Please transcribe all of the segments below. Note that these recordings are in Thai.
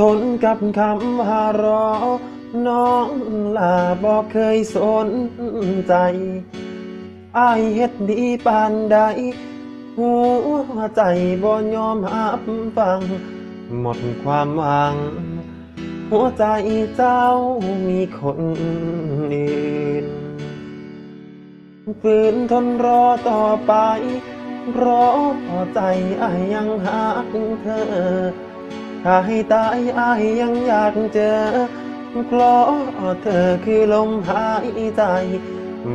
ทนกับคำหารอ น้องลาบอกเคยสนใจไอเฮ็ดดีปานใด หัวใจบ่ยอมรับฟัง หมดความหวัง หัวใจเจ้ามีคนอื่นฝืนทนรอต่อไปรอใจอายยังหักเธอ ถ้าให้ตายอายยังอยากเจอเพราะเธอคือลมหายใจ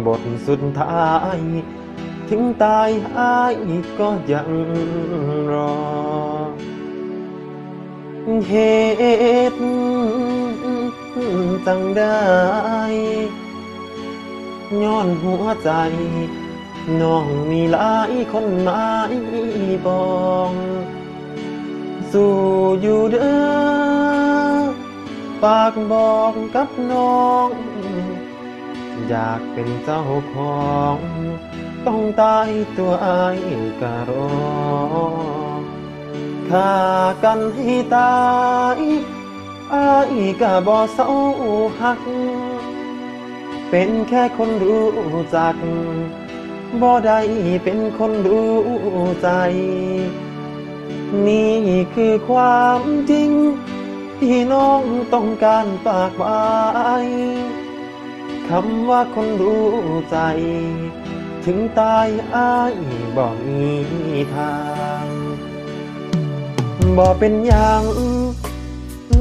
บทสุดท้าย ถึงตายอายก็ยังรอ เหตุจังได้ย้อนหัวใจ น้องมีหลายคนหมายปอง สู่อยู่เด้อฝากบอกกับน้อง อยากเป็นเจ้าของ ต้องตายตัวอายกะรอฆ่ากันให้ตายอายกะบ่เศร้าหัก เป็นแค่คนรู้จักบ่ได้เป็นคนรู้ใจ นี่คือความจริง ที่น้องต้องการฝากไว้ คำว่าคนรู้ใจ ถึงตายอ้ายบ่มีทางบ่เป็นอย่าง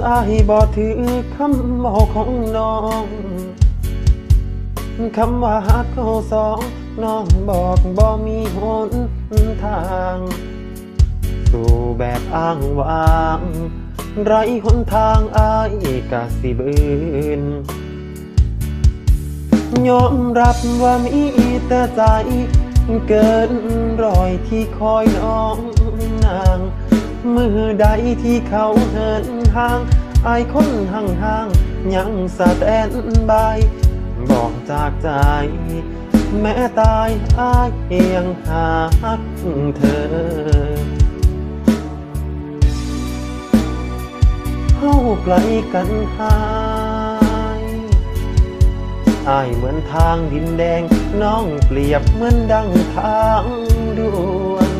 อ้ายบ่ถือคำเว้าของน้องคำว่าฮักเขาสองน้องบอกบ่มีหนทาง สู่แบบอ้างว้าง ไรหนทางอ้ายกะสิบืน ยอมรับว่ามีแต่ใจ เกินรอยที่คอยน้องนาง มือใดที่เขาเหินห่างอายคนห่างห่างๆยังสแตนบาย บอกจากใจ แม้ตายอายยังหาเธอเข้าไกลกันหา อายเหมือนทางดินแดง น้องเปรียบเหมือนดังทางด่วน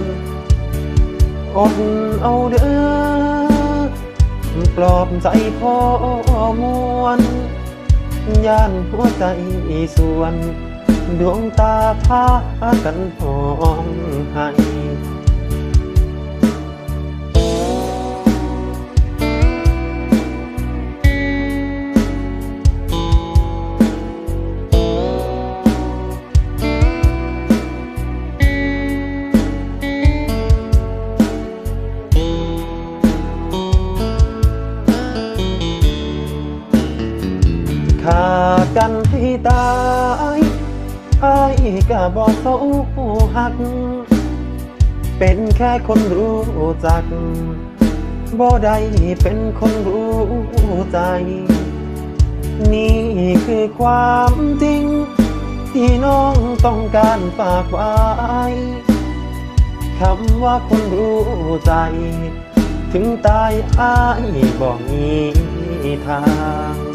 อดเอาเด้อปลอบใจพ่อมวนย่านหัวใจส่วน ดวงตาพากันหองให้ ตายอายกะบ่เศร้าหัก เป็นแค่คนรู้จัก บ่ได้เป็นคนรู้ใจ นี่คือความจริง ที่น้องต้องการฝากไว้ คำว่าคนรู้ใจ ถึงตายอายบอกมีทาง